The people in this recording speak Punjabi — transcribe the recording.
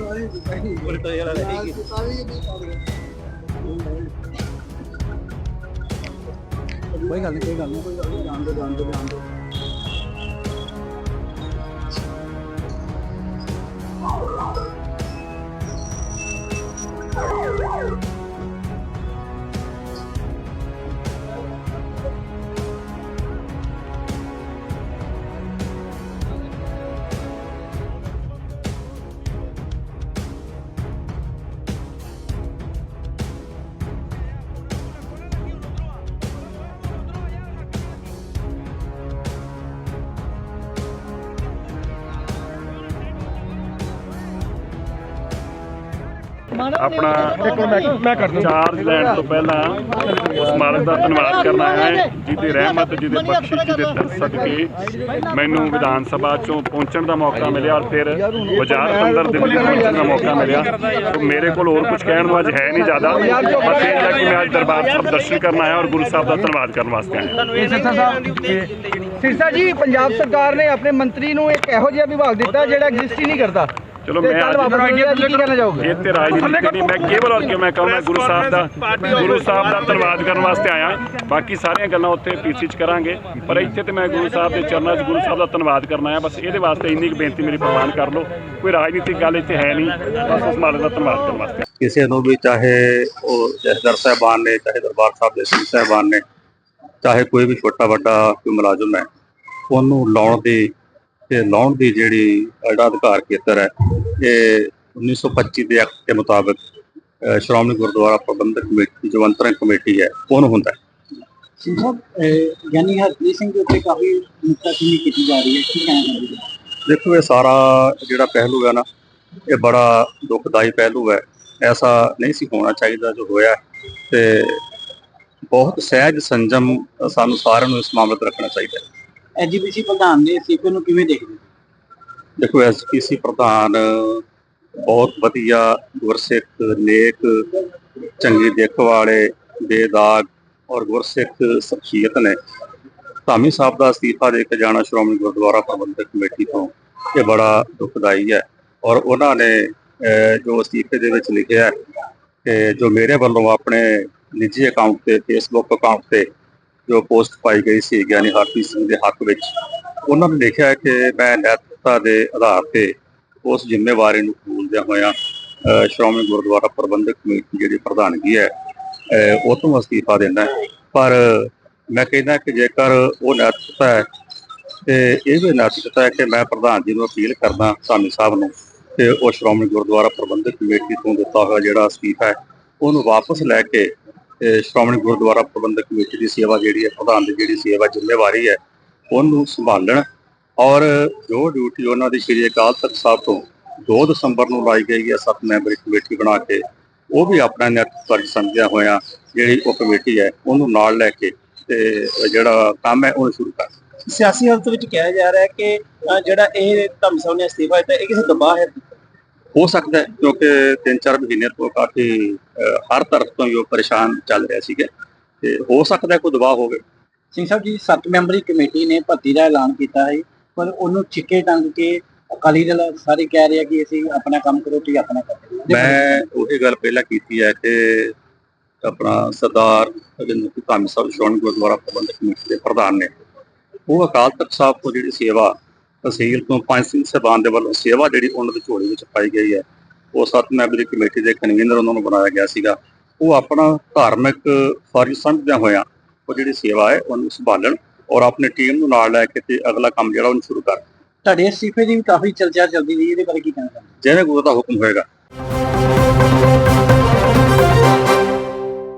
ਉਲਟਾ ਜਿਹਾ ਰਹੇਗੀ ਕੋਈ ਗੱਲ ਨਹੀਂ ਕੋਈ ਗੱਲ ਨਹੀਂ ਕੋਈ ਗੱਲ ਨਹੀਂ ਆਪਣਾ ਮੈਂ ਕਰਦਾ ਚਾਰਜ ਲੈਣ ਤੋਂ ਪਹਿਲਾਂ ਉਸ ਮਾਲਕ ਦਾ ਧੰਨਵਾਦ ਕਰਨਾ ਹੈ ਜਿਹਦੀ ਰਹਿਮਤ ਜਿਹਦੇ ਬਖਸ਼ਿਸ਼ ਜਿਹਦੇ ਸਦਕੇ ਮੈਨੂੰ ਵਿਧਾਨ ਸਭਾ ਚੋਂ ਪਹੁੰਚਣ ਦਾ ਮੌਕਾ ਮਿਲਿਆ ਔਰ ਫਿਰ ਵਜ਼ਾਰਤ ਅੰਦਰ ਦਿੱਲੀ ਪਹੁੰਚਣ ਦਾ ਮੌਕਾ ਮਿਲਿਆ। ਤੇ ਮੇਰੇ ਕੋਲ ਹੋਰ ਕੁਝ ਕਹਿਣ ਨੂੰ ਅੱਜ ਹੈ ਨਹੀਂ ਜ਼ਿਆਦਾ। ਬਸ ਇਹ ਹੈ ਕਿ ਮੈਂ ਅੱਜ ਦਰਬਾਰ ਸਾਹਿਬ ਦਰਸ਼ਨ ਕਰਨ ਆਇਆ ਔਰ ਗੁਰੂ ਸਾਹਿਬ ਦਾ ਧੰਨਵਾਦ ਕਰਨ ਵਾਸਤੇ ਆਇਆ। ਸਿਰਸਾ ਜੀ ਪੰਜਾਬ ਸਰਕਾਰ ਨੇ ਆਪਣੇ ਮੰਤਰੀ ਨੂੰ ਇੱਕ ਇਹੋ ਜਿਹਾ ਵਿਭਾਗ ਦਿੱਤਾ ਜਿਹੜਾ ਐਗਜ਼ਿਸਟ ਹੀ ਨਹੀਂ ਕਰਦਾ। ਚਲੋ ਤੇ ਮੈਂ ਕੱਲ੍ਹ ਅੱਜ ਵਾਪਸ ਆ ਗਿਆ, ਕੀ ਕਹਿਣਾ ਚਾਹੋਗੇ? ਇਹ ਤੇ ਰਾਜਨੀਤੀ ਨਹੀਂ ਮੈਂ ਕੇਵਲ ਔਰ ਕਿ ਮੈਂ ਕਹੂੰਗਾ ਗੁਰੂ ਸਾਹਿਬ ਦਾ ਗੁਰੂ ਸਾਹਿਬ ਦਾ ਧੰਨਵਾਦ ਕਰਨ ਵਾਸਤੇ ਆਇਆ। ਬਾਕੀ ਸਾਰੀਆਂ ਗੱਲਾਂ ਉੱਥੇ ਪੀਸੀ ਚ ਕਰਾਂਗੇ। ਪਰ ਇੱਥੇ ਤੇ ਮੈਂ ਗੁਰੂ ਸਾਹਿਬ ਦੇ ਚਰਨਾਂ 'ਚ ਗੁਰੂ ਸਾਹਿਬ ਦਾ ਧੰਨਵਾਦ ਕਰਨ ਆਇਆ। ਬਸ ਇਹਦੇ ਵਾਸਤੇ ਇੰਨੀ ਕੁ ਬੇਨਤੀ ਮੇਰੀ ਪ੍ਰਵਾਨ ਕਰ ਲਓ। ਕੋਈ ਰਾਜਨੀਤਿਕ ਗੱਲ ਇੱਥੇ ਹੈ ਨਹੀਂ। ਬਸ ਉਸ ਮਾਲਕ ਦਾ ਧੰਨਵਾਦ ਕਰਨ ਵਾਸਤੇ। ਕਿਸੇ ਨੂੰ ਵੀ ਚਾਹੇ ਉਹ ਜਥੇਦਾਰ ਸਾਹਿਬਾਨ ਨੇ ਚਾਹੇ ਦਰਬਾਰ ਸਾਹਿਬ ਦੇ ਸਿੰਘ ਸਾਹਿਬਾਨ ਨੇ ਚਾਹੇ ਕੋਈ ਵੀ ਛੋਟਾ ਵੱਡਾ ਕੋਈ ਮੁਲਾਜ਼ਮ ਹੈ ਉਹਨੂੰ ਲਾਉਣ ਦੀ ਤੇ ਲਾਉਣ ਦੀ ਜਿਹੜੀ ਜਿਹੜਾ ਅਧਿਕਾਰ ਖੇਤਰ ਹੈ ਇਹ 1925 ਦੇ ਐਕਟ ਦੇ ਮੁਤਾਬਕ ਸ਼੍ਰੋਮਣੀ ਗੁਰਦੁਆਰਾ ਪ੍ਰਬੰਧਕ ਕਮੇਟੀ ਜੋ ਅੰਤਰਿਮ ਕਮੇਟੀ ਹੈ ਉਹਨੂੰ ਹੁੰਦਾ ਹੈ? ਸਿੰਘ ਸਾਹਿਬ ਯਾਨੀ ਹਰਪ੍ਰੀਤ ਸਿੰਘ ਦੇ ਉੱਤੇ ਕਾਫੀ ਨੁਕਤਾਚੀਨੀ ਕੀਤੀ ਜਾ ਰਹੀ ਹੈ ਕੀ ਕਹਿਣਾ ਚਾਹੁੰਦੇ ਹੋ ਦੇਖੋ ਇਹ ਸਾਰਾ ਜਿਹੜਾ ਪਹਿਲੂ ਹੈ ਨਾ ਇਹ ਬੜਾ ਦੁਖਦਾਈ ਪਹਿਲੂ ਹੈ। ਐਸਾ ਨਹੀਂ ਸੀ ਹੋਣਾ ਚਾਹੀਦਾ ਜੋ ਹੋਇਆ। ਤੇ ਬਹੁਤ ਸਹਿਜ ਸੰਜਮ ਸਾਨੂੰ ਸਾਰਿਆਂ ਨੂੰ ਇਸ ਮਾਮਲੇ ਤੇ ਰੱਖਣਾ ਚਾਹੀਦਾ ਹੈ। ਐਜੀਪੀਸੀ ਪ੍ਰਧਾਨ ਨੇ ਸੀਪੀ ਨੂੰ ਕਿਵੇਂ ਦੇਖਦੇ ਹੋ? ਦੇਖੋ ਐਸਪੀਸੀ ਪ੍ਰਧਾਨ ਬਹੁਤ ਵਧੀਆ ਗੁਰਸਿੱਖ, ਨੇਕ, ਚੰਗੀ ਦਿੱਖ ਵਾਲੇ, ਬੇਦਾਗ ਔਰ ਗੁਰਸਿੱਖ ਸ਼ਖਸੀਅਤ ਨੇ ਧਾਮੀ ਸਾਹਿਬ ਦਾ ਅਸਤੀਫਾ ਦੇ ਕੇ ਜਾਣਾ ਸ਼੍ਰੋਮਣੀ ਗੁਰਦੁਆਰਾ ਪ੍ਰਬੰਧਕ ਕਮੇਟੀ ਤੋਂ ਇਹ ਬੜਾ ਦੁਖਦਾਈ ਹੈ ਔਰ ਉਹਨਾਂ ਨੇ ਜੋ ਅਸਤੀਫੇ ਦੇ ਵਿੱਚ ਲਿਖਿਆ ਹੈ ਕਿ ਜੋ ਮੇਰੇ ਵੱਲੋਂ ਆਪਣੇ ਨਿੱਜੀ ਅਕਾਊਂਟ ਤੇ ਫੇਸਬੁੱਕ ਅਕਾਊਂਟ ਤੇ ਜੋ ਪੋਸਟ ਪਾਈ ਗਈ ਸੀ ਗਿਆਨੀ ਹਰਪ੍ਰੀਤ ਸਿੰਘ ਦੇ ਹੱਕ ਵਿੱਚ, ਉਹਨਾਂ ਨੇ ਲਿਖਿਆ ਕਿ ਮੈਂ ਨੈਤਿਕਤਾ ਦੇ ਆਧਾਰ ਤੇ ਉਸ ਜ਼ਿੰਮੇਵਾਰੀ ਨੂੰ ਕਬੂਲਦਿਆਂ ਹੋਇਆਂ ਸ਼੍ਰੋਮਣੀ ਗੁਰਦੁਆਰਾ ਪ੍ਰਬੰਧਕ ਕਮੇਟੀ ਜਿਹੜੀ ਪ੍ਰਧਾਨਗੀ ਹੈ ਉਹ ਤੋਂ ਅਸਤੀਫਾ ਦਿੰਦਾ ਪਰ ਮੈਂ ਕਹਿੰਦਾ ਕਿ ਜੇਕਰ ਉਹ ਨੈਤਿਕਤਾ ਹੈ, ਤੇ ਇਹ ਵੀ ਨੈਤਿਕਤਾ ਹੈ ਕਿ ਮੈਂ ਪ੍ਰਧਾਨ ਜੀ ਨੂੰ ਅਪੀਲ ਕਰਦਾ ਧਾਮੀ ਸਾਹਿਬ ਨੂੰ, ਕਿ ਉਹ ਸ਼੍ਰੋਮਣੀ ਗੁਰਦੁਆਰਾ ਪ੍ਰਬੰਧਕ ਕਮੇਟੀ ਤੋਂ ਦਿੱਤਾ ਹੋਇਆ ਜਿਹੜਾ ਅਸਤੀਫਾ ਹੈ, ਉਹਨੂੰ ਵਾਪਸ ਲੈ ਕੇ ਸ਼੍ਰੋਮਣੀ ਗੁਰਦੁਆਰਾ ਪ੍ਰਬੰਧਕ ਕਮੇਟੀ ਦੀ ਸੇਵਾ ਜਿਹੜੀ ਹੈ, ਪ੍ਰਧਾਨ ਦੀ ਜਿਹੜੀ ਸੇਵਾ ਜ਼ਿੰਮੇਵਾਰੀ ਹੈ, ਉਹਨੂੰ ਸੰਭਾਲਣ ਔਰ ਜੋ ਡਿਊਟੀ ਉਹਨਾਂ ਦੀ ਸ਼੍ਰੀ ਅਕਾਲ ਤਖਤ ਸਾਹਿਬ ਤੋਂ 2 ਦਸੰਬਰ ਨੂੰ ਲਾਈ ਗਈ ਹੈ, ਸੱਤ ਮੈਂਬਰੀ ਕਮੇਟੀ ਬਣਾ ਕੇ, ਉਹ ਵੀ ਆਪਣਾ ਨੈਤ ਸਮਝਿਆ ਹੋਇਆ ਜਿਹੜੀ ਉਹ ਕਮੇਟੀ ਹੈ, ਉਹਨੂੰ ਨਾਲ ਲੈ ਕੇ ਤੇ ਜਿਹੜਾ ਕੰਮ ਹੈ, ਉਹ ਸ਼ੁਰੂ ਕਰ ਸਿਆਸੀ ਹਾਲਤ ਵਿੱਚ ਕਿਹਾ ਜਾ ਰਿਹਾ ਹੈ ਕਿ ਜਿਹੜਾ ਇਹ ਧਮਸਾਉ ਨੇ ਅਸਤੀਫਾ ਇਹ ਕਿਸੇ ਦਬਾਅ ਹੈ। ਹੋ ਸਕਦਾ ਕਿਉਂਕਿ 3-4 ਮਹੀਨੇ ਤੋਂ ਕਾਫੀ ਹਰ ਤਰਫ ਤੋਂ ਹੀ ਉਹ ਪਰੇਸ਼ਾਨ ਚੱਲ ਰਿਹਾ ਸੀਗਾ। ਤੇ ਹੋ ਸਕਦਾ ਕੋਈ ਦਬਾਅ ਹੋਵੇ। ਸਿੰਘ ਸਾਹਿਬ ਜੀ ਸੱਤ ਮੈਂਬਰੀ ਕਮੇਟੀ ਨੇ ਭਰਤੀ ਦਾ ਐਲਾਨ ਕੀਤਾ ਹੈ ਪਰ ਉਹਨੂੰ ਛਿੱਕੇ ਟੰਗ ਕੇ ਅਕਾਲੀ ਦਲ ਸਾਰੇ ਕਹਿ ਰਹੇ ਆ ਕਿ ਅਸੀਂ ਆਪਣਾ ਕੰਮ ਕਰੋ ਤੁਸੀਂ ਆਪਣਾ ਕਰੋ ਮੈਂ ਉਹੀ ਗੱਲ ਪਹਿਲਾਂ ਕੀਤੀ ਹੈ ਕਿ ਆਪਣਾ ਸਰਦਾਰ ਅਜਿੰਦਰ ਧਾਮੀ ਸਾਹਿਬ ਸ਼੍ਰੋਮਣੀ ਗੁਰਦੁਆਰਾ ਪ੍ਰਬੰਧਕ ਕਮੇਟੀ ਦੇ ਪ੍ਰਧਾਨ ਨੇ ਉਹ ਅਕਾਲ ਤਖਤ ਸਾਹਿਬ ਤੋਂ ਜਿਹੜੀ ਸੇਵਾ ਤਹਿਸੀਲ ਤੋਂ ਪੰਜ ਸਿੰਘ ਸਾਹਿਬਾਨ ਦੇ ਵੱਲੋਂ ਸੇਵਾ ਜਿਹੜੀ ਉਹਨਾਂ ਦੀ ਝੋਲੀ ਵਿੱਚ ਪਾਈ ਗਈ ਹੈ ਉਹ ਸੱਤ ਮੈਂਬਰੀ ਕਮੇਟੀ ਦੇ ਕਨਵੀਨਰ ਉਹਨਾਂ ਨੂੰ ਬਣਾਇਆ ਗਿਆ ਸੀਗਾ। ਉਹ ਆਪਣਾ ਧਾਰਮਿਕ ਫਰਜ਼ ਸਮਝਦਿਆਂ ਹੋਇਆਂ ਉਹ ਜਿਹੜੀ ਸੇਵਾ ਹੈ ਉਹਨੂੰ ਸੰਭਾਲਣ ਔਰ ਆਪਣੀ ਟੀਮ ਨੂੰ ਨਾਲ ਲੈ ਕੇ ਤੇ ਅਗਲਾ ਕੰਮ ਜਿਹੜਾ ਉਹਨੂੰ ਸ਼ੁਰੂ ਕਰ ਤੁਹਾਡੇ ਅਸਤੀਫੇ ਦੀ ਵੀ ਕਾਫੀ ਚਰਚਾ ਚੱਲਦੀ ਰਹੀ ਇਹਦੇ ਬਾਰੇ ਕੀ ਕਹਿਣਾ ਚਾਹੁੰਦੇ ਜਿਵੇਂ ਗੁਰੂ ਦਾ ਹੁਕਮ ਹੋਏਗਾ।